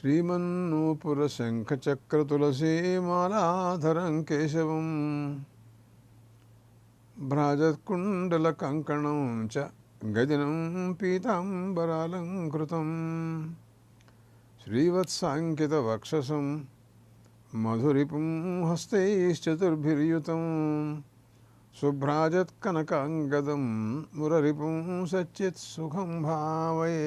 శ్రీమన్నూపుర శంఖచక్ర తులసీమాలాధరం కేశవం భ్రాజకుండల కంకణం చ గజనం పీతాంబరాలంకృతం శ్రీవత్సాంకితవక్షసం మధురిపుం హస్తైశ్చతుర్భిర్యుతం శుభ్రాజత్కనకాంగదం మురరిపుం సచ్చిత్సుఖం భావయే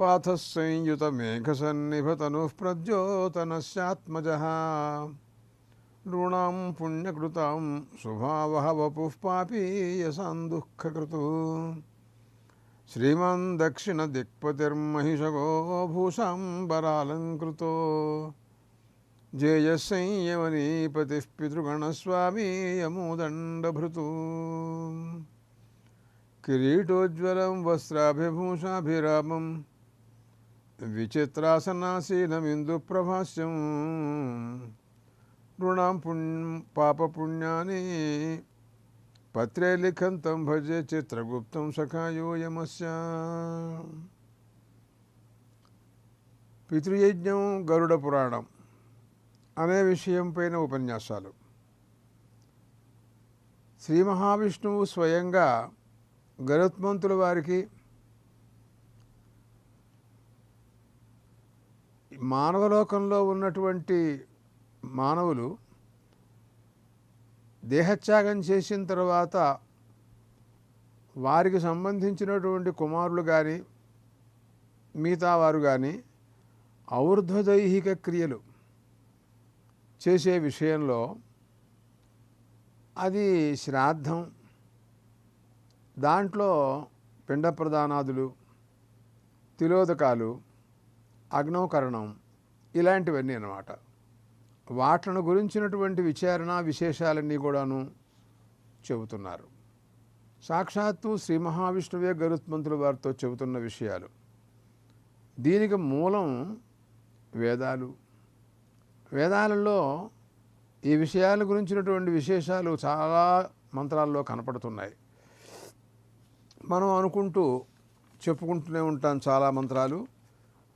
संयुतमेघसन्निभतनुः प्रद्योतनस्यात्मजः नॄणां पुण्यकृतां स्वभावः वपुः पापीयसां दुःखकृतुः। श्रीमान् दक्षिणदिक्पतिर्महिषगो भूषाम्बरालङ्कृतो जेयसंयमनीपतिः पितृगणस्वामी यमोदण्डभृतु। किरीटोज्ज्वलं वस्त्राभिभूषाभिरामं విచిత్రాసనాసీనమిందుప్రభాస్యం రుణాం పుణ్యం పాపపుణ్యాని పత్రే లిఖంతం భజే చిత్రగుప్తం సఖాయోయమస్య పితృయజ్ఞం గరుడ పురాణం అనే విషయం పైన ఉపన్యాసాలు. శ్రీ మహావిష్ణువు స్వయంగా గరుత్మంతుల వారికి మానవలోకంలో ఉన్నటువంటి మానవులు దేహత్యాగం చేసిన తర్వాత వారికి సంబంధించినటువంటి కుమారులు కానీ మిగతా వారు కానీ ఔర్ధ్వదైహిక క్రియలు చేసే విషయంలో అది శ్రాద్ధం. దాంట్లో పిండ ప్రదానాదులు తిలోదకాలు అగ్నోకరణం ఇలాంటివన్నీ అన్నమాట. వాట్లను గురించినటువంటి విచారణ విశేషాలన్నీ కూడాను చెబుతున్నారు. సాక్షాత్తు శ్రీ మహావిష్ణువే గరుత్మంతుల వారితో చెబుతున్న విషయాలు. దీనికి మూలం వేదాలు. వేదాలలో ఈ విషయాల గురించినటువంటి విశేషాలు చాలా మంత్రాల్లో కనపడుతున్నాయి. మనం అనుకుంటూ చెప్పుకుంటూనే ఉంటాం చాలా మంత్రాలు.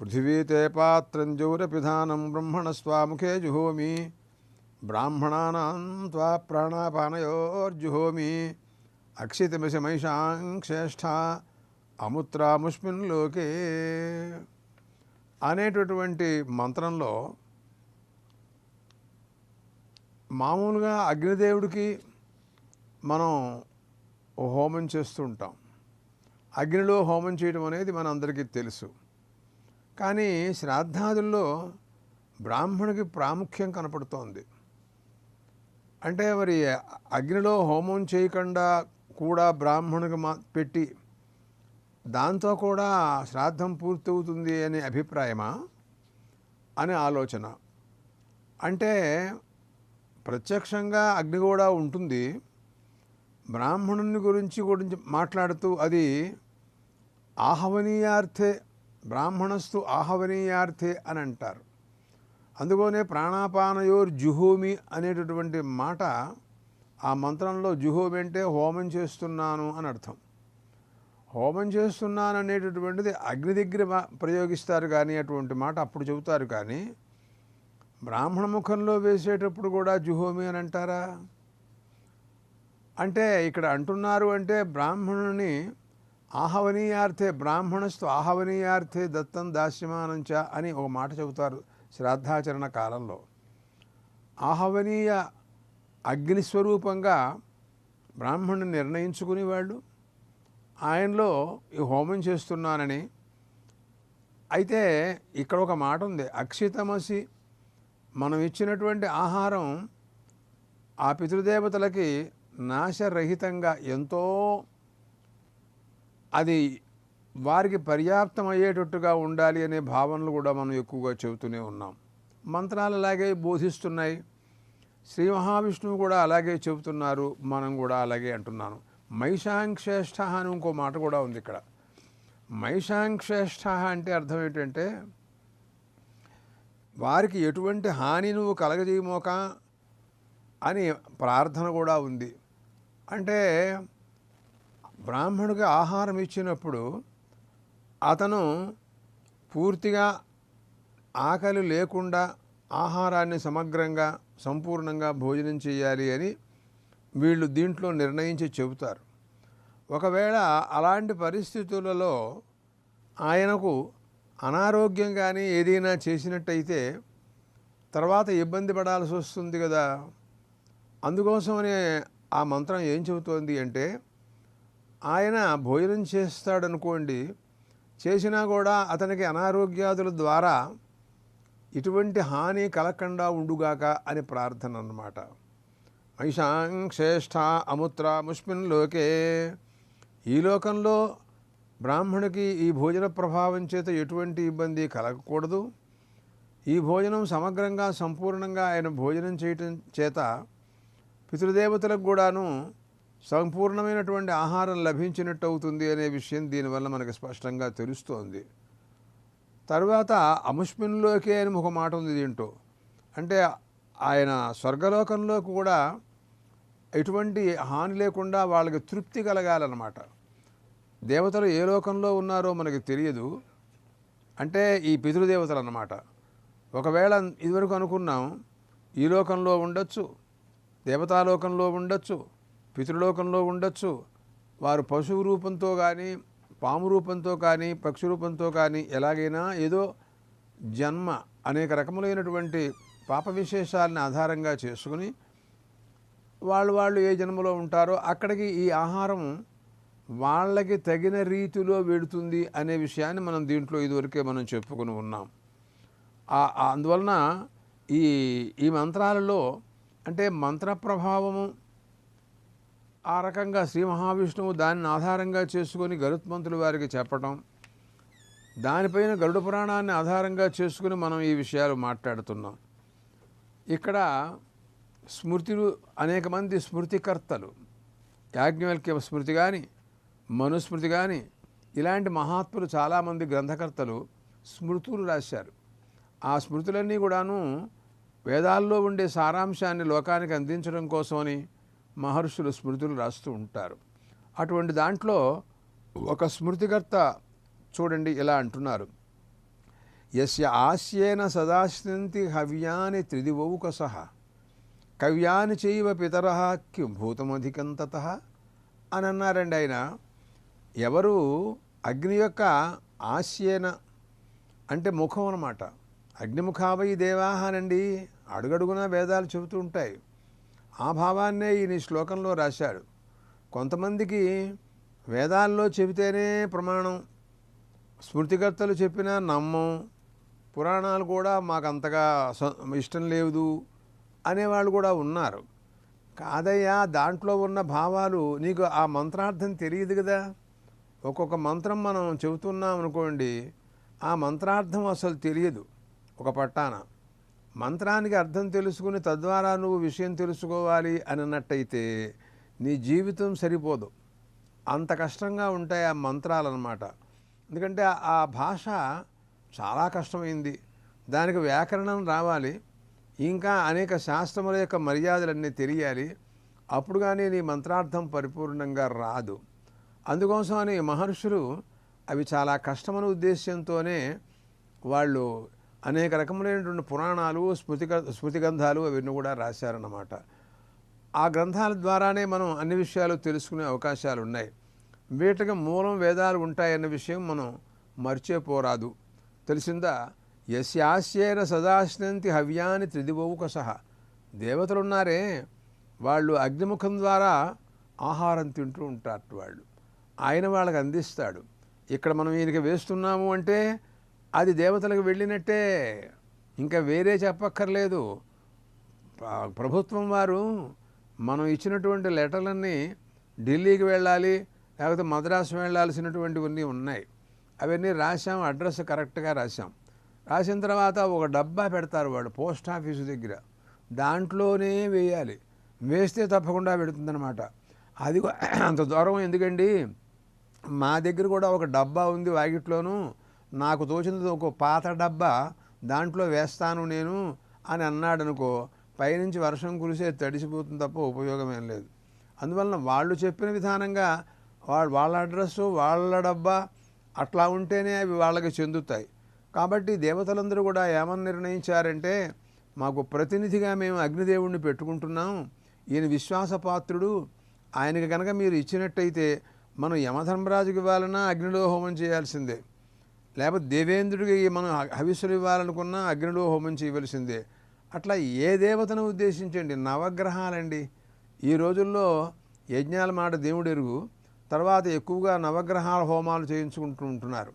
పృథివీతే పాత్రం జౌరపిధానం బ్రహ్మణస్వాముఖే జుహోమి. బ్రాహ్మణానాం త్వా ప్రాణాపానయోర్జుహోమి. అక్షితమిషమైషాం శ్రేష్ఠ అముత్రాముష్మిన్ లోకే. అనేటటువంటి మంత్రంలో మామూలుగా అగ్నిదేవుడికి మనం హోమం చేస్తుంటాం అగ్నిలో హోమం చేయడం అనేది మన అందరికీ తెలుసు. కానీ శ్రాద్ధాదుల్లో బ్రాహ్మణుడికి ప్రాముఖ్యం కనపడుతోంది. అంటే మరి అగ్నిలో హోమం చేయకుండా కూడా బ్రాహ్మణునికి మా పెట్టి దాంతో కూడా శ్రాద్ధం పూర్తవుతుంది అనే అభిప్రాయమా? అనే ఆలోచన. అంటే ప్రత్యక్షంగా అగ్ని కూడా ఉంటుంది. బ్రాహ్మణుని గురించి గురించి మాట్లాడుతూ అది ఆహ్వనీయార్థే బ్రాహ్మణస్తు ఆహవనీయార్థే అని అంటారు. అందుకోనే ప్రాణాపానయోర్ జుహోమి అనేటటువంటి మాట ఆ మంత్రంలో జుహోమి అంటే హోమం చేస్తున్నాను అని అర్థం. హోమం చేస్తున్నాను అనేటటువంటిది అగ్ని దగ్గర ప్రయోగిస్తారు కానీ అటువంటి మాట అప్పుడు చెబుతారు కానీ బ్రాహ్మణ ముఖంలో వేసేటప్పుడు కూడా జుహోమి అని అంటారా? అంటే ఇక్కడ అంటున్నారు అంటే బ్రాహ్మణుని ఆహవనీయార్థే బ్రాహ్మణస్తు ఆహవనీయార్థే దత్తం దాస్యమానంచ అని ఒక మాట చెబుతారు శ్రాద్ధాచరణ కాలంలో. ఆహవనీయ అగ్నిస్వరూపంగా బ్రాహ్మణుని నిర్ణయించుకుని వాళ్ళు ఆయనలో ఈ హోమం చేస్తున్నానని అయితే ఇక్కడ ఒక మాట ఉంది అక్షితమసి మనం ఇచ్చినటువంటి ఆహారం ఆ పితృదేవతలకి నాశరహితంగా ఎంతో అది వారికి పర్యాప్తం అయ్యేటట్టుగా ఉండాలి అనే భావనలు కూడా మనం ఎక్కువగా చెబుతూనే ఉన్నాం. మంత్రాలు అలాగే బోధిస్తున్నాయి. శ్రీ మహావిష్ణువు కూడా అలాగే చెబుతున్నారు. మనం కూడా అలాగే అంటున్నాను. మైషాంక్షేష్ఠ అని ఇంకో మాట కూడా ఉంది ఇక్కడ. మైషాంక్షేష్ఠ అంటే అర్థం ఏంటంటే వారికి ఎటువంటి హాని నువ్వు కలగజేయమోక అని ప్రార్థన కూడా ఉంది. అంటే బ్రాహ్మణుడికి ఆహారం ఇచ్చినప్పుడు అతను పూర్తిగా ఆకలి లేకుండా ఆహారాన్ని సమగ్రంగా సంపూర్ణంగా భోజనం చేయాలి అని వీళ్ళు దీంట్లో నిర్ణయించి చెబుతారు. ఒకవేళ అలాంటి పరిస్థితులలో ఆయనకు అనారోగ్యం కానీ ఏదైనా చేసినట్టయితే తర్వాత ఇబ్బంది పడాల్సి వస్తుంది కదా. అందుకోసమనే ఆ మంత్రం ఏం చెబుతోంది అంటే ఆయన భోజనం చేస్తాడనుకోండి చేసినా కూడా అతనికి అనారోగ్యాదుల ద్వారా ఇటువంటి హాని కలగకుండా ఉండుగాక అని ప్రార్థన అన్నమాట మహిషాం శ్రేష్ఠ అముత్ర ముష్మిన్ లోకే. ఈ లోకంలో బ్రాహ్మణుకి ఈ భోజన ప్రభావం చేత ఎటువంటి ఇబ్బంది కలగకూడదు. ఈ భోజనం సమగ్రంగా సంపూర్ణంగా ఆయన భోజనం చేయటం చేత పితృదేవతలకు కూడాను సంపూర్ణమైనటువంటి ఆహారం లభించినట్టు అవుతుంది అనే విషయం దీనివల్ల మనకు స్పష్టంగా తెలుస్తోంది. తర్వాత అముష్మిన్లోకే అని ఒక మాట ఉంది దీంట్లో. అంటే ఆయన స్వర్గలోకంలో కూడా ఎటువంటి హాని లేకుండా వాళ్ళకి తృప్తి కలగాలన్నమాట. దేవతలు ఏ లోకంలో ఉన్నారో మనకి తెలియదు. అంటే ఈ పితృదేవతలు అన్నమాట ఒకవేళ ఇదివరకు అనుకున్నాం ఈ లోకంలో ఉండొచ్చు దేవతాలోకంలో ఉండొచ్చు పితృలోకంలో ఉండొచ్చు. వారు పశువు రూపంతో కానీ పాము రూపంతో కానీ పక్షి రూపంతో కానీ ఎలాగైనా ఏదో జన్మ అనేక రకములైనటువంటి పాప విశేషాలను ఆధారంగా చేసుకుని వాళ్ళు వాళ్ళు ఏ జన్మలో ఉంటారో అక్కడికి ఈ ఆహారం వాళ్ళకి తగిన రీతిలో వెడుతుంది అనే విషయాన్ని మనం దీంట్లో ఇదివరకే మనం చెప్పుకుని ఉన్నాం. అందువలన ఈ ఈ మంత్రాలలో అంటే మంత్ర ప్రభావము ఆ రకంగా శ్రీ మహావిష్ణువు దానిని ఆధారంగా చేసుకొని గరుత్మంతులు వారికి చెప్పటం దానిపైన గరుడ పురాణాన్ని ఆధారంగా చేసుకుని మనం ఈ విషయాలు మాట్లాడుతున్నాం. ఇక్కడ స్మృతులు అనేక మంది స్మృతికర్తలు యాజ్ఞవల్క్య స్మృతి కానీ మనుస్మృతి కానీ ఇలాంటి మహాత్ములు చాలామంది గ్రంథకర్తలు స్మృతులు రాశారు. ఆ స్మృతులన్నీ కూడాను వేదాల్లో ఉండే సారాంశాన్ని లోకానికి అందించడం కోసమని మహర్షులు స్మృతులు రాస్తూ ఉంటారు. అటువంటి దాంట్లో ఒక స్మృతికర్త చూడండి ఇలా అంటున్నారు. యస్య ఆస్యేన సదాశ్నంతి హవ్యాని సహ. కవ్యాని చైవ పితర కిం భూతమధికం తత అని అన్నారండి ఆయన. ఎవరు అగ్ని యొక్క ఆస్యేన అంటే ముఖం అన్నమాట. అగ్నిముఖావై దేవాహానండి అడుగడుగున వేదాలు చెబుతూ ఉంటాయి. ఆ భావాన్నే ఈయన శ్లోకంలో రాశాడు. కొంతమందికి వేదాల్లో చెబితేనే ప్రమాణం స్మృతికర్తలు చెప్పినా నమ్మం పురాణాలు కూడా మాకు అంతగా స- ఇష్టం లేదు అనేవాళ్ళు కూడా ఉన్నారు. కాదయ్యా దాంట్లో ఉన్న భావాలు నీకు ఆ మంత్రార్థం తెలియదు కదా. ఒక్కొక్క మంత్రం మనం చెబుతున్నాం అనుకోండి ఆ మంత్రార్థం అసలు తెలియదు ఒక పట్టాన. మంత్రానికి అర్థం తెలుసుకుని తద్వారా నువ్వు విషయం తెలుసుకోవాలి అన్నట్టయితే నీ జీవితం సరిపోదు. అంత కష్టంగా ఉంటాయి ఆ మంత్రాలు అనమాట ఎందుకంటే ఆ- ఆ భాష చాలా కష్టమైంది. దానికి వ్యాకరణం రావాలి. ఇంకా అనేక శాస్త్రముల యొక్క మర్యాదలన్నీ తెలియాలి. అప్పుడు కానీ నీ మంత్రార్థం పరిపూర్ణంగా రాదు. అందుకోసమని మహర్షులు అవి చాలా కష్టమైన ఉద్దేశ్యంతోనే వాళ్ళు అనేక రకములైనటువంటి పురాణాలు స్మృతి స్మృతి గ్రంథాలు అవన్నీ కూడా రాశారన్నమాట. ఆ గ్రంథాల ద్వారానే మనం అన్ని విషయాలు తెలుసుకునే అవకాశాలు ఉన్నాయి వీటికి మూలం వేదాలు ఉంటాయన్న విషయం మనం మర్చిపోరాదు. తెలిసిందా? యస్యాస్యేన సదాశ్నంతి హవ్యాని త్రిదివౌక సహా దేవతలున్నారే వాళ్ళు అగ్నిముఖం ద్వారా ఆహారం తింటూ ఉంటారు వాళ్ళు. ఆయన వాళ్ళకి అందిస్తాడు. ఇక్కడ మనం ఈయనకి వేస్తున్నాము అంటే అది దేవతలకు వెళ్ళినట్టే. ఇంకా వేరే చెప్పక్కర్లేదు. ప్రభుత్వం వారు మనం ఇచ్చినటువంటి లెటర్లన్నీ ఢిల్లీకి వెళ్ళాలి లేకపోతే మద్రాసు వెళ్ళాల్సినటువంటివన్నీ ఉన్నాయి. అవన్నీ రాసాం అడ్రస్ కరెక్ట్గా రాసాం రాసిన తర్వాత ఒక డబ్బా పెడతారు వాడు పోస్ట్ ఆఫీసు దగ్గర. దాంట్లోనే వేయాలి. వేస్తే తప్పకుండా పెడుతుందనమాట అది అంత దూరం ఎందుకండి? మా దగ్గర కూడా ఒక డబ్బా ఉంది వాకిట్లోనూ. నాకు తోచినది ఒక పాత డబ్బా దాంట్లో వేస్తాను నేను అని అన్నాడు అనుకో పైనుంచి వర్షం కురిసే తడిసిపోతుంది తప్ప ఉపయోగం ఏం లేదు. అందువలన వాళ్ళు చెప్పిన విధానంగా వాళ్ళ వాళ్ళ అడ్రస్సు వాళ్ళ డబ్బా అట్లా ఉంటేనే అవి వాళ్ళకి చెందుతాయి. కాబట్టి దేవతలందరూ కూడా ఏమని నిర్ణయించారంటే మాకు ప్రతినిధిగా మేము అగ్నిదేవుణ్ణి పెట్టుకుంటున్నాం. ఈయన విశ్వాసపాత్రుడు. ఆయనకి కనుక మీరు ఇచ్చినట్టయితే మనం యమధర్మరాజుకి ఇవ్వాలన్నా అగ్నిలో హోమం చేయాల్సిందే. లేకపోతే దేవేంద్రుడికి మనం హవిస్సులు ఇవ్వాలనుకున్నా అగ్నిలో హోమం చేయవలసిందే. అట్లా ఏ దేవతను ఉద్దేశించండి? నవగ్రహాలండి. ఈ రోజుల్లో యజ్ఞాల మాట దేవుడు ఎరుగు తర్వాత ఎక్కువగా నవగ్రహాల హోమాలు చేయించుకుంటూ ఉంటున్నారు.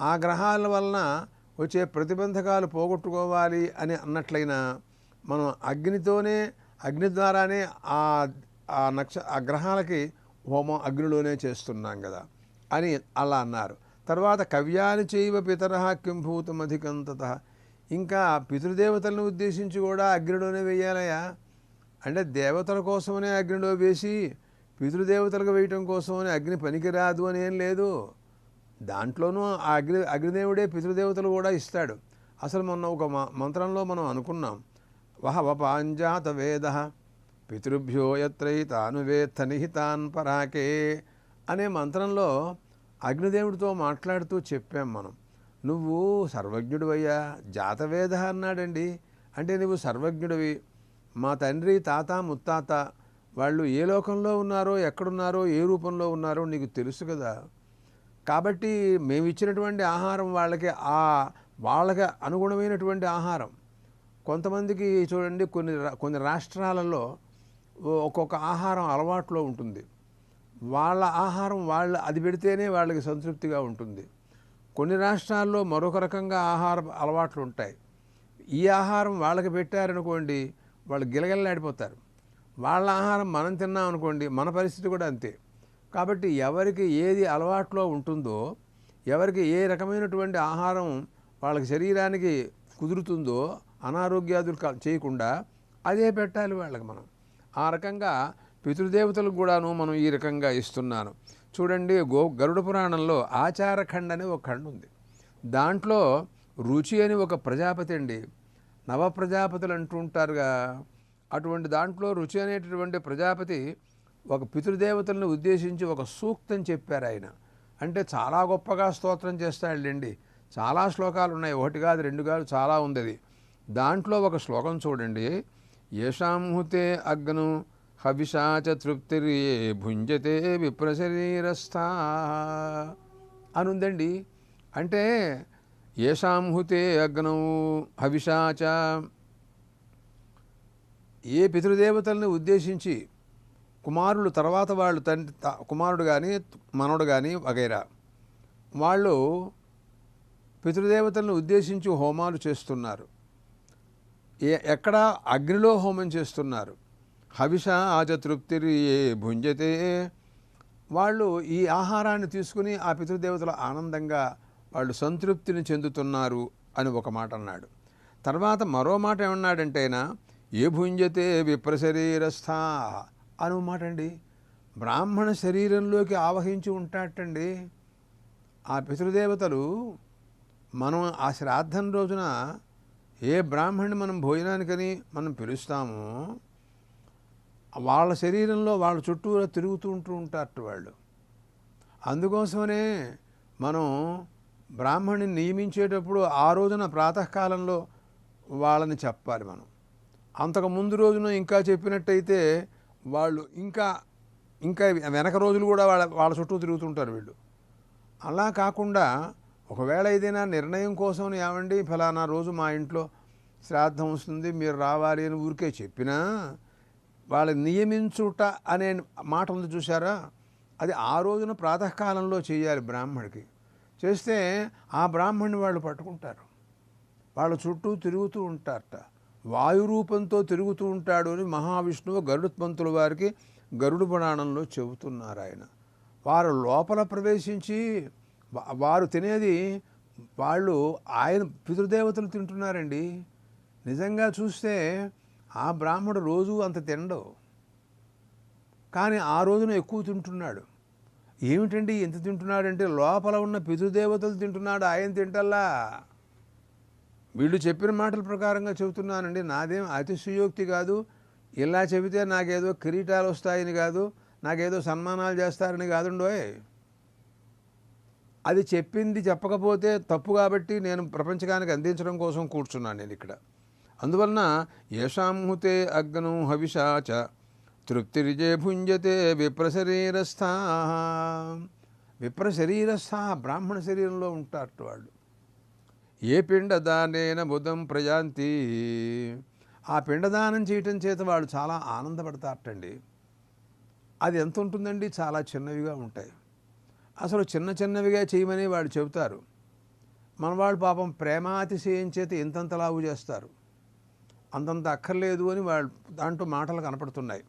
ఆ గ్రహాల వలన వచ్చే ప్రతిబంధకాలు పోగొట్టుకోవాలి అని అన్నట్లయినా మనం అగ్నితోనే అగ్ని ద్వారానే ఆ ఆ నక్ష ఆ గ్రహాలకి హోమం అగ్నిలోనే చేస్తున్నాం కదా అని అలా అన్నారు. తర్వాత కవ్యాని చేయవ పితర కింభూతం అధికంతత ఇంకా పితృదేవతలను ఉద్దేశించి కూడా అగ్నిలోనే వేయాలయా? అంటే దేవతల కోసమనే అగ్నిలో వేసి పితృదేవతలకు వేయటం కోసమని అగ్ని పనికిరాదు అని ఏం లేదు. దాంట్లోనూ ఆ అగ్ని అగ్నిదేవుడే పితృదేవతలు కూడా ఇస్తాడు. అసలు మొన్న ఒక మ- మంత్రంలో మనం అనుకున్నాం. వహ వపాంజాత వేద. పితృభ్యో యత్రైతాను వేత్త నిహితాన్ పరాకే అనే మంత్రంలో అగ్నిదేవుడితో మాట్లాడుతూ చెప్పాం మనం. నువ్వు సర్వజ్ఞుడివయ్యా జాతవేద అన్నాడండి. అంటే నువ్వు సర్వజ్ఞుడివి. మా తండ్రి తాత ముత్తాత వాళ్ళు ఏ లోకంలో ఉన్నారో ఎక్కడున్నారో ఏ రూపంలో ఉన్నారో నీకు తెలుసు కదా. కాబట్టి మేము ఇచ్చినటువంటి ఆహారం వాళ్ళకి ఆ వాళ్ళకి అనుగుణమైనటువంటి ఆహారం. కొంతమందికి చూడండి కొన్ని కొన్ని రాష్ట్రాలలో ఒక్కొక్క ఆహారం అలవాట్లో ఉంటుంది. వాళ్ళ ఆహారం వాళ్ళ అది పెడితేనే వాళ్ళకి సంతృప్తిగా ఉంటుంది. కొన్ని రాష్ట్రాల్లో మరొక రకంగా ఆహార అలవాట్లు ఉంటాయి. ఈ ఆహారం వాళ్ళకి పెట్టారనుకోండి వాళ్ళు గిలగిలలాడిపోతారు. వాళ్ళ ఆహారం మనం తిన్నాం అనుకోండి మన పరిస్థితి కూడా అంతే. కాబట్టి ఎవరికి ఏది అలవాట్లో ఉంటుందో ఎవరికి ఏ రకమైనటువంటి ఆహారం వాళ్ళకి శరీరానికి కుదురుతుందో అనారోగ్యాదులు క- చేయకుండా అదే పెట్టాలి వాళ్ళకి మనం. ఆ రకంగా పితృదేవతలకు కూడాను మనం ఈ రకంగా ఇస్తున్నాను. చూడండి గో గరుడ పురాణంలో ఆచారఖండ్ అనే ఒక ఖండ్ ఉంది. దాంట్లో రుచి అని ఒక ప్రజాపతి అండి నవ ప్రజాపతులు అంటూ ఉంటారుగా. అటువంటి దాంట్లో రుచి అనేటటువంటి ప్రజాపతి ఒక పితృదేవతలను ఉద్దేశించి ఒక సూక్తం చెప్పారు ఆయన. అంటే చాలా గొప్పగా స్తోత్రం చేస్తాడండి చాలా శ్లోకాలు ఉన్నాయి. ఒకటి కాదు రెండు కాదు చాలా ఉంది అది. దాంట్లో ఒక శ్లోకం చూడండి. ఏషాంహుతే అగ్ను హవిషాచ తృప్తిర్యే భుంజతే విప్రశరీరస్థా అనుందండి. అంటే ఏషాంహుతే అగ్నౌ హవిషాచ ఏ పితృదేవతల్ని ఉద్దేశించి కుమారులు తర్వాత వాళ్ళు తండ్రి త- కుమారుడు కానీ మనవడు కానీ వగైరా వాళ్ళు పితృదేవతలను ఉద్దేశించి హోమాలు చేస్తున్నారు. ఏ- ఎక్కడ అగ్నిలో హోమం చేస్తున్నారు. హవిష ఆచ తృప్తిరి ఏ భుంజతే. వాళ్ళు ఈ ఆహారాన్ని తీసుకుని ఆ పితృదేవతలు ఆనందంగా వాళ్ళు సంతృప్తిని చెందుతున్నారు అని ఒక మాట అన్నాడు. తర్వాత మరో మాట ఏమన్నాడంటేనా ఏ భుంజతే విప్రశరీరస్థ అని మాట అండి. బ్రాహ్మణ శరీరంలోకి ఆవహించి ఉంటాటండి. ఆ పితృదేవతలు మనం ఆ శ్రాద్ధం రోజున ఏ బ్రాహ్మణ్ణి మనం భోజనానికని మనం పిలుస్తామో వాళ్ళ శరీరంలో వాళ్ళ చుట్టూరా తిరుగుతూ ఉంటూ వాళ్ళు. అందుకోసమనే మనం బ్రాహ్మణ్ణి నియమించేటప్పుడు ఆ రోజున ప్రాతకాలంలో వాళ్ళని చెప్పాలి మనం. అంతకు ముందు రోజున ఇంకా చెప్పినట్టయితే వాళ్ళు ఇంకా ఇంకా వెనక రోజులు కూడా వాళ్ళ వాళ్ళ చుట్టూ తిరుగుతుంటారు వీళ్ళు. అలా కాకుండా ఒకవేళ ఏదైనా నిర్ణయం కోసం ఏమండి ఫలానా రోజు మా ఇంట్లో శ్రాద్ధం వస్తుంది మీరు రావాలి అని ఊరికే చెప్పినా వాళ్ళని నియమించుట అనే మాట ఉంది చూసారా అది ఆ రోజున ప్రాతకాలంలో చేయాలి బ్రాహ్మడికి. చేస్తే ఆ బ్రాహ్మణ్ణి వాళ్ళు పట్టుకుంటారు. వాళ్ళ చుట్టూ తిరుగుతూ ఉంటారట. వాయు రూపంతో తిరుగుతూ ఉంటాడు అని మహావిష్ణువు గరుడుపంతుల వారికి గరుడు పురాణంలో చెబుతున్నారు ఆయన. వారు లోపల ప్రవేశించి వారు తినేది వాళ్ళు ఆయన పితృదేవతలు తింటున్నారండి. నిజంగా చూస్తే ఆ బ్రాహ్మడు రోజు అంత తినడు. కానీ ఆ రోజున ఎక్కువ తింటున్నాడు. ఏమిటండి ఎంత తింటున్నాడంటే లోపల ఉన్న పితృదేవతలు తింటున్నాడు ఆయన తింటల్లా? వీళ్ళు చెప్పిన మాటల ప్రకారంగా చెబుతున్నానండి నాదేం అతిశయోక్తి కాదు. ఇలా చెబితే నాకేదో కిరీటాలు వస్తాయని కాదు నాకేదో సన్మానాలు చేస్తారని కాదుండోయ్. అది చెప్పింది చెప్పకపోతే తప్పు కాబట్టి నేను ప్రపంచకానికి అందించడం కోసం కూర్చున్నాను నేను ఇక్కడ. అందువలన ఏషాంహుతే అగ్నం హవిషాచ తృప్తిరిజే భుంజతే విప్రశరీరస్థ. విప్రశరీరస్థ బ్రాహ్మణ శరీరంలో ఉంటారు వాళ్ళు. ఏ పిండదానేన బుధం ప్రజాంతి. ఆ పిండదానం చేయటం చేత వాళ్ళు చాలా ఆనందపడతారటండి. అది ఎంత ఉంటుందండి? చాలా చిన్నవిగా ఉంటాయి. అసలు చిన్న చిన్నవిగా చేయమని వాళ్ళు చెబుతారు. మన వాళ్ళు పాపం ప్రేమాతిశయం చేత ఇంతంత లావు చేస్తారు. అంతంత అక్కర్లేదు అని వాళ్ళు దాంట్లో మాటలు కనపడుతున్నాయి.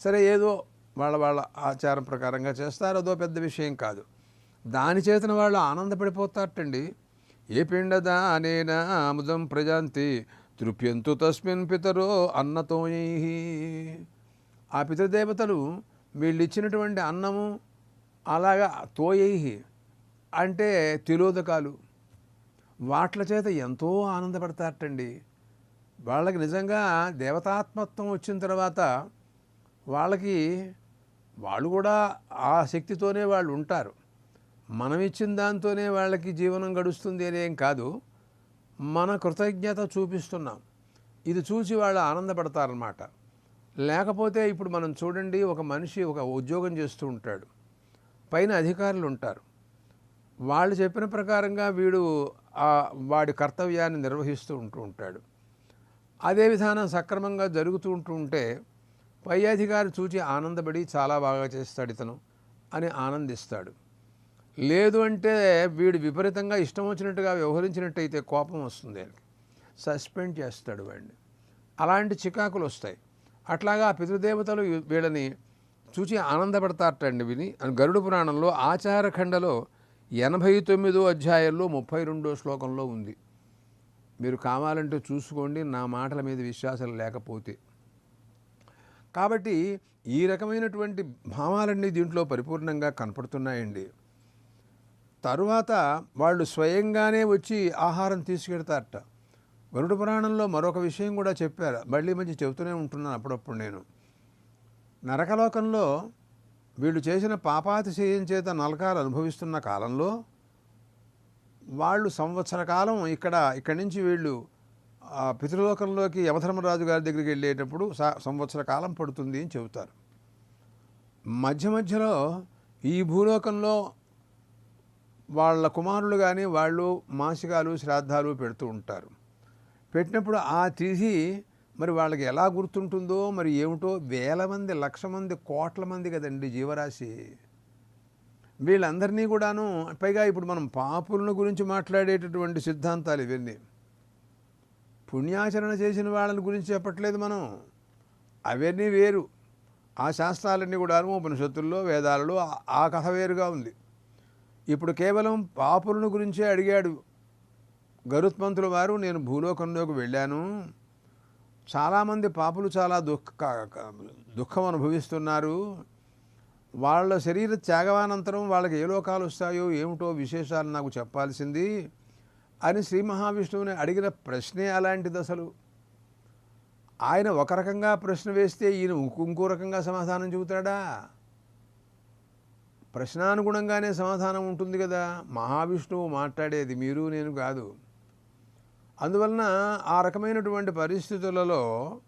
సరే ఏదో వాళ్ళ వాళ్ళ ఆచారం ప్రకారంగా చేస్తారు అదో పెద్ద విషయం కాదు. దాని చేతన వాళ్ళు ఆనందపడిపోతారటండి. ఏ పిండదా అనేనా అముదం ప్రజాంతి తృప్యంతు తస్మిన్ పితరో అన్నతోయై ఆ పితృదేవతలు వీళ్ళు ఇచ్చినటువంటి అన్నము అలాగా తోయై అంటే తిలోదకాలు. వాట్ల చేత ఎంతో ఆనందపడతారటండి. వాళ్ళకి నిజంగా దేవతాత్మత్వం వచ్చిన తర్వాత వాళ్ళకి వాళ్ళు కూడా ఆ శక్తితోనే వాళ్ళు ఉంటారు. మనం ఇచ్చిన దాంతోనే వాళ్ళకి జీవనం గడుస్తుంది అనేం కాదు. మన కృతజ్ఞత చూపిస్తున్నాం. ఇది చూసి వాళ్ళు ఆనందపడతారనమాట లేకపోతే ఇప్పుడు మనం చూడండి ఒక మనిషి ఒక ఉద్యోగం చేస్తూ ఉంటాడు. పైన అధికారులు ఉంటారు. వాళ్ళు చెప్పిన ప్రకారంగా వీడు ఆ వాడి కర్తవ్యాన్ని నిర్వహిస్తూ ఉంటూ ఉంటాడు. అదే విధానం సక్రమంగా జరుగుతూ ఉంటుంటే ఉంటే పై అధికారి చూచి ఆనందపడి చాలా బాగా చేస్తాడు ఇతను అని ఆనందిస్తాడు. లేదు అంటే వీడు విపరీతంగా ఇష్టం వచ్చినట్టుగా వ్యవహరించినట్టయితే కోపం వస్తుంది ఆయనకి. సస్పెండ్ చేస్తాడు వాడిని. అలాంటి చికాకులు వస్తాయి. అట్లాగా పితృదేవతలు వీళ్ళని చూచి ఆనందపడతారటండి విని. అని గరుడు పురాణంలో ఆచారఖండలో ఎనభై తొమ్మిదో అధ్యాయంలో ముప్పై రెండో శ్లోకంలో ఉంది. మీరు కావాలంటే చూసుకోండి నా మాటల మీద విశ్వాసం లేకపోతే. కాబట్టి ఈ రకమైనటువంటి భావాలన్నీ దీంట్లో పరిపూర్ణంగా కనపడుతున్నాయండి. తరువాత వాళ్ళు స్వయంగానే వచ్చి ఆహారం తీసుకెడతారట. గరుడ పురాణంలో మరొక విషయం కూడా చెప్పారు. మళ్ళీ మంచి చెబుతూనే ఉంటున్నాను అప్పుడప్పుడు నేను. నరకలోకంలో వీళ్ళు చేసిన పాపాతిశయం చేత నలకాలు అనుభవిస్తున్న కాలంలో వాళ్ళు సంవత్సర కాలం ఇక్కడ ఇక్కడి నుంచి వీళ్ళు పితృలోకంలోకి యమధర్మరాజు గారి దగ్గరికి వెళ్ళేటప్పుడు స- సంవత్సర కాలం పడుతుంది అని చెబుతారు. మధ్య మధ్యలో ఈ భూలోకంలో వాళ్ళ కుమారులు కానీ వాళ్ళు మాసికాలు శ్రాద్ధాలు పెడుతూ ఉంటారు. పెట్టినప్పుడు ఆ తిథి మరి వాళ్ళకి ఎలా గుర్తుంటుందో మరి ఏమిటో వేల మంది లక్ష మంది కోట్ల మంది కదండి జీవరాశి. వీళ్ళందరినీ కూడాను పైగా ఇప్పుడు మనం పాపులను గురించి మాట్లాడేటటువంటి సిద్ధాంతాలు ఇవన్నీ. పుణ్యాచరణ చేసిన వాళ్ళని గురించి చెప్పట్లేదు మనం. అవన్నీ వేరు. ఆ శాస్త్రాలన్నీ కూడాను ఉపనిషత్తుల్లో వేదాలలో ఆ- కథ వేరుగా ఉంది. ఇప్పుడు కేవలం పాపులను గురించే అడిగాడు గరుత్మంతుల వారు. నేను భూలోకంలోకి వెళ్ళాను. చాలామంది పాపులు చాలా దుఃఖ దుఃఖం అనుభవిస్తున్నారు. వాళ్ళ శరీర త్యాగవానంతరం వాళ్ళకి ఏ లోకాలు వస్తాయో ఏమిటో విశేషాలు నాకు చెప్పాల్సింది అని శ్రీ మహావిష్ణువుని అడిగిన ప్రశ్నే అలాంటిది అసలు. ఆయన ఒక రకంగా ప్రశ్న వేస్తే ఈయన ఇంకో- రకంగా సమాధానం చెబుతాడా? ప్రశ్నానుగుణంగానే సమాధానం ఉంటుంది కదా. మహావిష్ణువు మాట్లాడేది మీరు నేను కాదు. అందువలన ఆ రకమైనటువంటి పరిస్థితులలో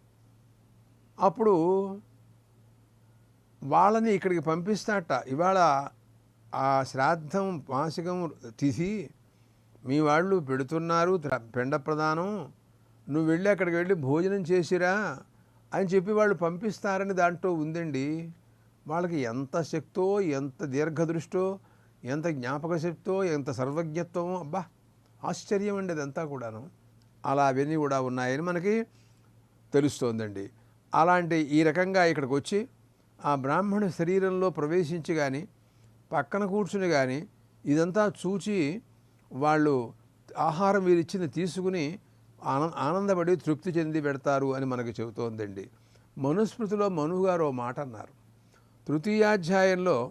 అప్పుడు వాళ్ళని ఇక్కడికి పంపిస్తాట. ఇవాళ ఆ శ్రాద్ధం మాసికం తిథి మీ వాళ్ళు పెడుతున్నారు పెండ ప్రధానం నువ్వు వెళ్ళి అక్కడికి వెళ్ళి భోజనం చేసిరా అని చెప్పి వాళ్ళు పంపిస్తారని దాంట్లో ఉందండి. వాళ్ళకి ఎంత శక్తో ఎంత దీర్ఘదృష్టో ఎంత జ్ఞాపక శక్తో ఎంత సర్వజ్ఞత్వమో అబ్బా! ఆశ్చర్యం అండి అదంతా కూడాను. అలా అవన్నీ కూడా ఉన్నాయని మనకి తెలుస్తోందండి. అలాంటి ఈ రకంగా ఇక్కడికి వచ్చి ఆ బ్రాహ్మణ శరీరంలో ప్రవేశించి కానీ పక్కన కూర్చుని కానీ ఇదంతా చూచి వాళ్ళు ఆహారం వీరిచ్చింది తీసుకుని ఆనంద ఆనందపడి తృప్తి చెంది పెడతారు అని మనకు చెబుతోందండి. మనుస్మృతిలో మనుగారు ఓ మాట అన్నారు. తృతీయాధ్యాయంలో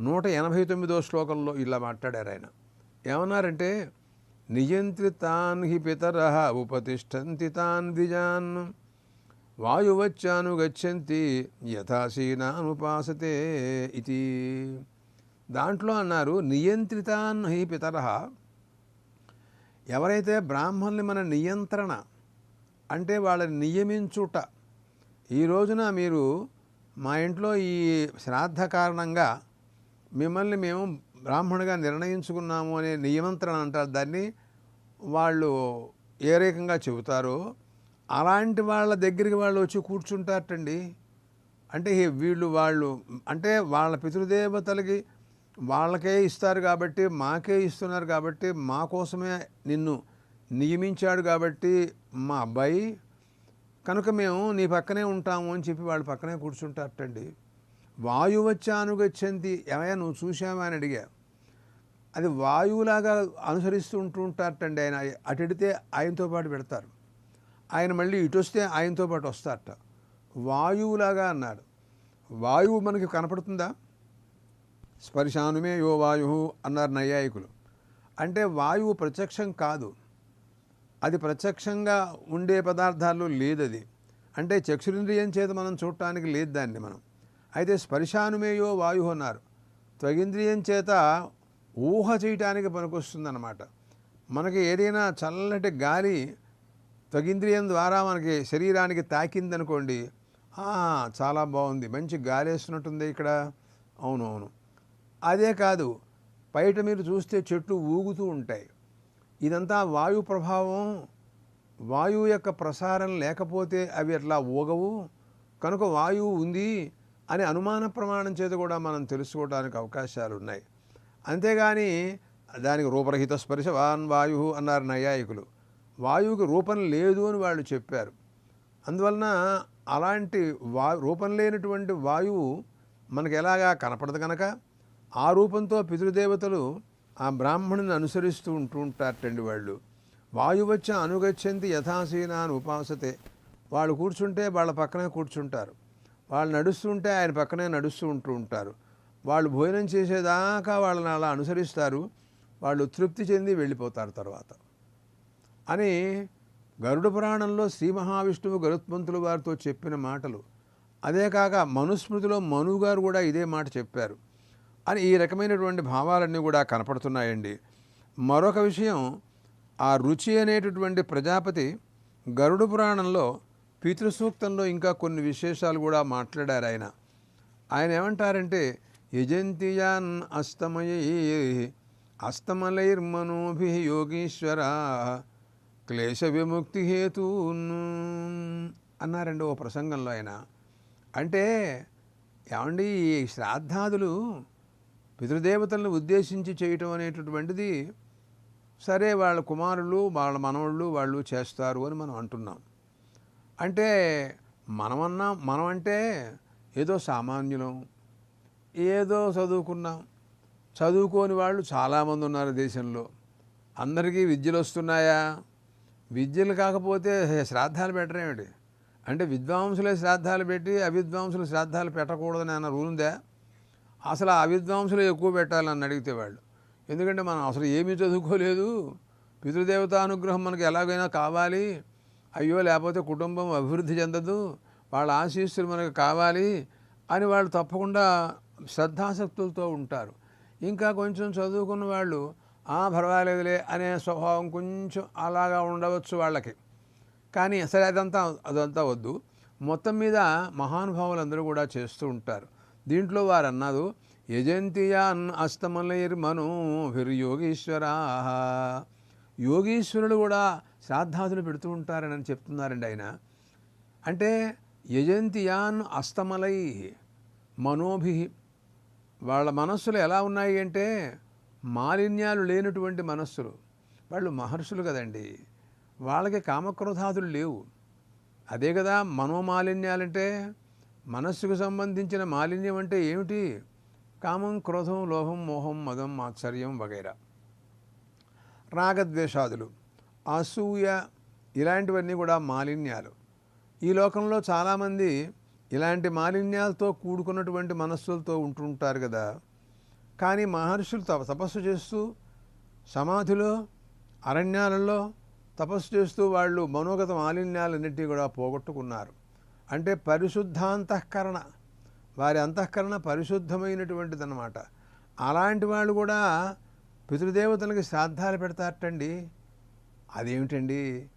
నూట ఎనభై తొమ్మిదో శ్లోకంలో ఇలా మాట్లాడారు ఆయన. ఏమన్నారంటే నియంత్రితాన్ హి పితర ఉపతిష్టంతి తాన్ ద్విజాన్ వాయువచ్చాను గచ్చంతి యథాశీనానుపాసతే ఇది. దాంట్లో అన్నారు నియంత్రితాన్ హి పితర. ఎవరైతే బ్రాహ్మణుని మన నియంత్రణ అంటే వాళ్ళని నియమించుట ఈ రోజున మీరు మా ఇంట్లో ఈ శ్రాద్ధ కారణంగా మిమ్మల్ని మేము బ్రాహ్మణుగా నిర్ణయించుకున్నాము అనే నియంత్రణ అంటారు. దాన్ని వాళ్ళు ఏ రకంగా చెబుతారో అలాంటి వాళ్ళ దగ్గరికి వాళ్ళు వచ్చి కూర్చుంటారటండి. అంటే వీళ్ళు వాళ్ళు అంటే వాళ్ళ పితృదేవతలకి వాళ్ళకే ఇస్తారు కాబట్టి మాకే ఇస్తున్నారు కాబట్టి మా కోసమే నిన్ను నియమించాడు కాబట్టి మా అబ్బాయి కనుక మేము నీ పక్కనే ఉంటాము అని చెప్పి వాళ్ళ పక్కనే కూర్చుంటారటండి. వాయువచ్చానుగచ్చంతి ఏమయ్యా నువ్వు చూసావా అని అడిగా. అది వాయువులాగా అనుసరిస్తూ ఉంటూ ఆయన. అటు ఆయనతో పాటు పెడతారు. ఆయన మళ్ళీ ఇటు వస్తే ఆయనతో పాటు వస్తారట. వాయువులాగా అన్నాడు. వాయువు మనకి కనపడుతుందా? స్పర్శానుమే యో వాయు అన్నారు నైయాయికులు. అంటే వాయువు ప్రత్యక్షం కాదు. అది ప్రత్యక్షంగా ఉండే పదార్థాల్లో లేదది. అంటే చక్షురింద్రియం చేత మనం చూడటానికి లేదు దాన్ని మనం. అయితే స్పర్శానుమేయో వాయు అన్నారు. త్వగింద్రియం చేత ఊహ చేయటానికి పనికొస్తుందన్నమాట. మనకి ఏదైనా చల్లటి గాలి త్వగింద్రియం ద్వారా మనకి శరీరానికి తాకిందనుకోండి చాలా బాగుంది. మంచి గాలి వేస్తున్నట్టుంది ఇక్కడ. అవునవును. అదే కాదు బయట మీరు చూస్తే చెట్లు ఊగుతూ ఉంటాయి. ఇదంతా వాయు ప్రభావం వాయువు యొక్క ప్రసారం లేకపోతే అవి అట్లా ఊగవు. కనుక వాయువు ఉంది అని అనుమాన ప్రమాణం చేత కూడా మనం తెలుసుకోవడానికి అవకాశాలు ఉన్నాయి. అంతేగాని దానికి రూపరహిత స్పర్శవాన్ వాయు అన్నారు నైయాయికులు. వాయువుకి రూపం లేదు అని వాళ్ళు చెప్పారు. అందువలన అలాంటి వా రూపం లేనటువంటి వాయువు మనకు ఎలాగా కనపడదు కనుక ఆ రూపంతో పితృదేవతలు ఆ బ్రాహ్మణుని అనుసరిస్తూ ఉంటూ ఉంటారటండి వాళ్ళు. వాయువచ్చ అనుగచ్చంతి యథాసీనాన్ని ఉపాసతే. వాళ్ళు కూర్చుంటే వాళ్ళ పక్కనే కూర్చుంటారు. వాళ్ళు నడుస్తుంటే ఆయన పక్కనే నడుస్తూ ఉంటూ ఉంటారు. వాళ్ళు భోజనం చేసేదాకా వాళ్ళని అలా అనుసరిస్తారు. వాళ్ళు తృప్తి చెంది వెళ్ళిపోతారు తర్వాత. అని గరుడ పురాణంలో శ్రీ మహావిష్ణువు గరుత్మంతుల వారితో చెప్పిన మాటలు. అదే కాక మనుస్మృతిలో మనుగారు కూడా ఇదే మాట చెప్పారు. అని ఈ రకమైనటువంటి భావాలన్నీ కూడా కనపడుతున్నాయండి. మరొక విషయం ఆ రుచి అనేటటువంటి ప్రజాపతి గరుడ పురాణంలో పితృసూక్తంలో ఇంకా కొన్ని విశేషాలు కూడా మాట్లాడారు ఆయన. ఆయన ఏమంటారంటే యజంతియాన్ అస్తమయై అస్తమలైర్మనోభి యోగీశ్వరా క్లేశ విముక్తి హేతూన్ అన్నారండి ఓ ప్రసంగంలో ఆయన అంటే ఏమండి ఈ శ్రాద్ధాదులు పితృదేవతలను ఉద్దేశించి చేయటం అనేటటువంటిది సరే వాళ్ళ కుమారులు వాళ్ళ మనవళ్ళు వాళ్ళు చేస్తారు అని మనం అంటున్నాం. అంటే మనమన్నా మనం అంటే ఏదో సామాన్యులం ఏదో చదువుకున్నాం. చదువుకోని వాళ్ళు చాలామంది ఉన్నారు దేశంలో. అందరికీ విద్యలు వస్తున్నాయా విద్యలు కాకపోతే శ్రాద్ధాలు పెట్టరేమిటి అంటే విద్వాంసులే శ్రాద్ధాలు పెట్టి అవిద్వాంసులు శ్రాద్ధాలు పెట్టకూడదని అన్న రూల్ ఉందా? అసలు ఆ అవిద్వాంసులు ఎక్కువ పెట్టాలని అడిగితే వాళ్ళు. ఎందుకంటే మనం అసలు ఏమీ చదువుకోలేదు. పితృదేవత అనుగ్రహం మనకి ఎలాగైనా కావాలి. అయ్యో లేకపోతే కుటుంబం అభివృద్ధి చెందదు. వాళ్ళ ఆశీస్సులు మనకు కావాలి అని వాళ్ళు తప్పకుండా శ్రద్ధాసక్తులతో ఉంటారు. ఇంకా కొంచెం చదువుకున్న వాళ్ళు పర్వాలేదులే అనే స్వభావం కొంచెం అలాగా ఉండవచ్చు వాళ్ళకి. కానీ సరే అదంతా అదంతా వద్దు. మొత్తం మీద మహానుభావులందరూ కూడా చేస్తూ ఉంటారు. దీంట్లో వారు అన్నారు యజంతియాన్ అస్తమలైర్మను యోగీశ్వరా యోగీశ్వరుడు కూడా శ్రాద్ధాదులు పెడుతూ ఉంటారని చెప్తున్నారండి ఆయన. అంటే యజంతియాన్ అస్తమలై మనోభి వాళ్ళ మనస్సులు ఎలా ఉన్నాయి అంటే మాలిన్యాలు లేనటువంటి మనస్సులు. వాళ్ళు మహర్షులు కదండి. వాళ్ళకి కామక్రోధాదులు లేవు. అదే కదా మనోమాలిన్యాలంటే మనస్సుకు సంబంధించిన మాలిన్యం అంటే ఏమిటి? కామం క్రోధం లోహం మోహం మదం ఆశ్చర్యం వగైరా. రాగద్వేషాదులు అసూయ ఇలాంటివన్నీ కూడా మాలిన్యాలు. ఈ లోకంలో చాలామంది ఇలాంటి మాలిన్యాలతో కూడుకున్నటువంటి మనస్సులతో ఉంటుంటారు కదా. కానీ మహర్షులు తప తపస్సు చేస్తూ సమాధిలో అరణ్యాలలో తపస్సు చేస్తూ వాళ్ళు మనోగత మాలిన్యాలన్నింటినీ కూడా పోగొట్టుకున్నారు. అంటే పరిశుద్ధాంతఃకరణ. వారి అంతఃకరణ పరిశుద్ధమైనటువంటిదన్నమాట. అలాంటి వాళ్ళు కూడా పితృదేవతలకి శ్రాద్ధాలు పెడతారటండి. అదేమిటండి?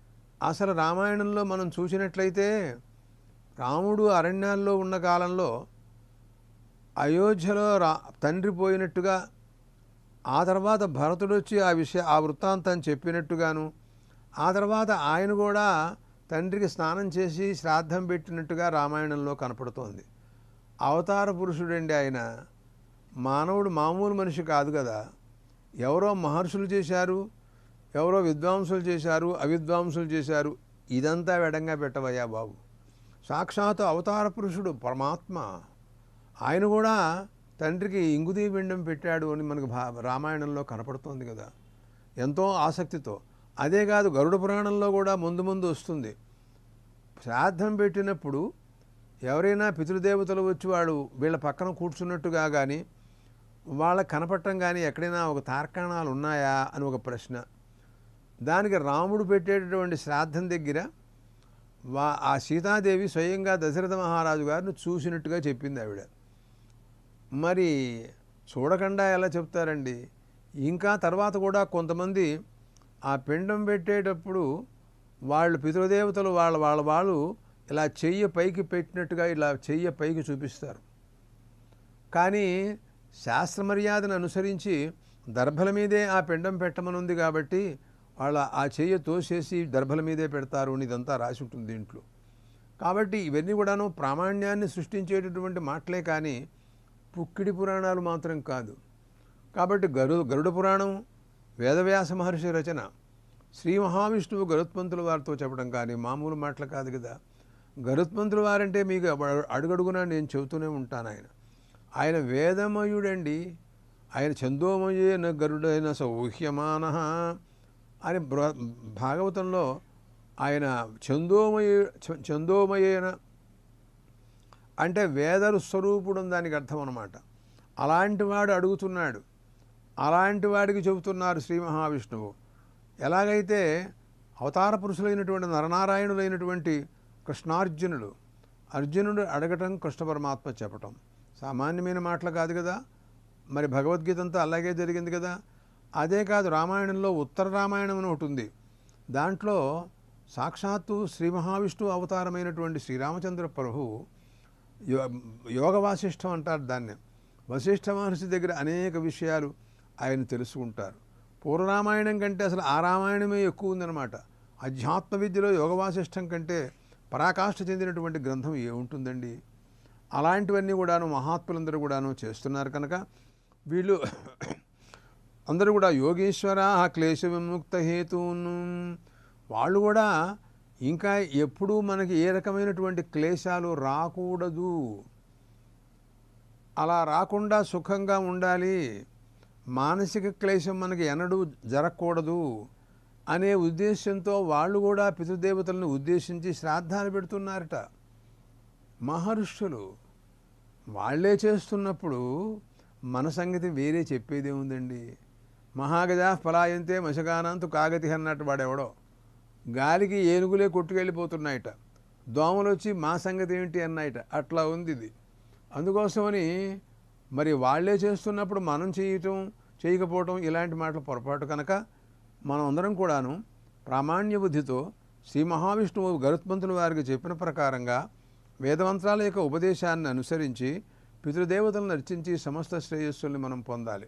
అసలు రామాయణంలో మనం చూసినట్లయితే రాముడు అరణ్యాల్లో ఉన్న కాలంలో అయోధ్యలో రా తండ్రి పోయినట్టుగా ఆ తర్వాత భరతుడు వచ్చి ఆ విషయ ఆ వృత్తాంతం చెప్పినట్టుగాను ఆ తర్వాత ఆయన కూడా తండ్రికి స్నానం చేసి శ్రాద్ధం పెట్టినట్టుగా రామాయణంలో కనపడుతోంది. అవతార పురుషుడండి ఆయన. మానవుడు మామూలు మనిషి కాదు కదా. ఎవరో మహర్షులు చేశారు ఎవరో విద్వాంసులు చేశారు అవిద్వాంసులు చేశారు ఇదంతా వెడంగా పెట్టవయ్యా బాబు. సాక్షాత్తు అవతార పురుషుడు పరమాత్మ. ఆయన కూడా తండ్రికి ఇంగుదీ పిండం పెట్టాడు అని మనకు భా రామాయణంలో కనపడుతోంది కదా. ఎంతో ఆసక్తితో. అదే కాదు గరుడ పురాణంలో కూడా ముందు ముందు వస్తుంది. శ్రాద్ధం పెట్టినప్పుడు ఎవరైనా పితృదేవతలు వచ్చి వాడు వీళ్ళ పక్కన కూర్చున్నట్టుగా కానీ వాళ్ళకి కనపడటం కానీ ఎక్కడైనా ఒక తార్కాణాలు ఉన్నాయా అని ఒక ప్రశ్న. దానికి రాముడు పెట్టేటటువంటి శ్రాద్ధం దగ్గర వా ఆ సీతాదేవి స్వయంగా దశరథ మహారాజు గారిని చూసినట్టుగా చెప్పింది ఆవిడ. మరి చూడకుండా ఎలా చెప్తారండి? ఇంకా తర్వాత కూడా కొంతమంది ఆ పిండం పెట్టేటప్పుడు వాళ్ళు పితృదేవతలు వాళ్ళ వాళ్ళ వాళ్ళు ఇలా చెయ్యి పైకి పెట్టినట్టుగా ఇలా చెయ్యి పైకి చూపిస్తారు. కానీ శాస్త్ర మర్యాదను అనుసరించి దర్భల మీదే ఆ పిండం పెట్టమనుంది కాబట్టి వాళ్ళ ఆ చెయ్యి తోసేసి దర్భల మీదే పెడతారు ఇదంతా రాసి ఉంటుంది దీంట్లో కాబట్టి ఇవన్నీ కూడాను ప్రామాణ్యాన్ని సృష్టించేటటువంటి మాటలే కానీ పుక్కిడి పురాణాలు మాత్రం కాదు. కాబట్టి గరు గరుడ పురాణం వేదవ్యాస మహర్షి రచన శ్రీ మహావిష్ణువు గరుత్మంతుల వారితో చెప్పడం కానీ మామూలు మాటలు కాదు కదా. గరుత్మంతుల వారంటే మీకు అడుగడుగునా నేను చెబుతూనే ఉంటాను ఆయన. ఆయన వేదమయుడండి. ఆయన చందోమయేన గరుడైన సౌహ్యమాన అని భాగవతంలో ఆయన చందోమయ చ- చందోమయేన అంటే వేదరు స్వరూపుడు దానికి అర్థం అనమాట అలాంటి వాడు అడుగుతున్నాడు. అలాంటి వాడికి చెబుతున్నారు శ్రీ మహావిష్ణువు. ఎలాగైతే అవతార పురుషులైనటువంటి నరనారాయణులైనటువంటి కృష్ణార్జునుడు అర్జునుడు అడగటం కృష్ణ పరమాత్మ చెప్పటం. సామాన్యమైన మాటలు కాదు కదా. మరి భగవద్గీత అంతా అలాగే జరిగింది కదా. అదే కాదు రామాయణంలో ఉత్తర రామాయణం అని ఒకటి ఉంది. దాంట్లో సాక్షాత్తు శ్రీ మహావిష్ణువు అవతారమైనటువంటి శ్రీరామచంద్ర ప్రభు యో యోగ వాసిష్టం అంటారు దాన్ని. వశిష్ఠ మహర్షి దగ్గర అనేక విషయాలు ఆయన తెలుసుకుంటారు. పూర్వరామాయణం కంటే అసలు ఆ రామాయణమే ఎక్కువ ఉందన్నమాట. అధ్యాత్మ విద్యలో యోగ వాసిష్టం కంటే పరాకాష్ఠ చెందినటువంటి గ్రంథం ఏముంటుందండి అలాంటివన్నీ కూడాను మహాత్ములందరూ కూడాను చేస్తున్నారు కనుక వీళ్ళు అందరూ కూడా యోగేశ్వర క్లేశ విముక్త హేతును వాళ్ళు కూడా ఇంకా ఎప్పుడూ మనకి ఏ రకమైనటువంటి క్లేశాలు రాకూడదు. అలా రాకుండా సుఖంగా ఉండాలి. మానసిక క్లేశం మనకి ఎన్నడూ జరగకూడదు అనే ఉద్దేశంతో వాళ్ళు కూడా పితృదేవతలను ఉద్దేశించి శ్రాద్ధాలు పెడుతున్నారట. మహర్షులు వాళ్ళే చేస్తున్నప్పుడు మన సంగతి వేరే చెప్పేదే ఉందండి. మహాగజా ఫలాయంతే మశగానంతు కాగతి అన్నట్టు వాడెవడో. గాలికి ఏనుగులే కొట్టుకెళ్ళిపోతున్నాయట. దోమలు వచ్చి మా సంగతి ఏంటి అన్నాయట. అట్లా ఉంది ఇది అందుకోసమని మరి వాళ్ళే చేస్తున్నప్పుడు మనం చేయటం చేయకపోవటం ఇలాంటి మాటలు పొరపాటు కనుక మనం అందరం కూడాను ప్రామాణ్య బుద్ధితో శ్రీ మహావిష్ణువు గరుత్మంతుల వారికి చెప్పిన ప్రకారంగా వేదమంత్రాల యొక్క ఉపదేశాన్ని అనుసరించి పితృదేవతలను నర్చించి సమస్త శ్రేయస్సుల్ని మనం పొందాలి.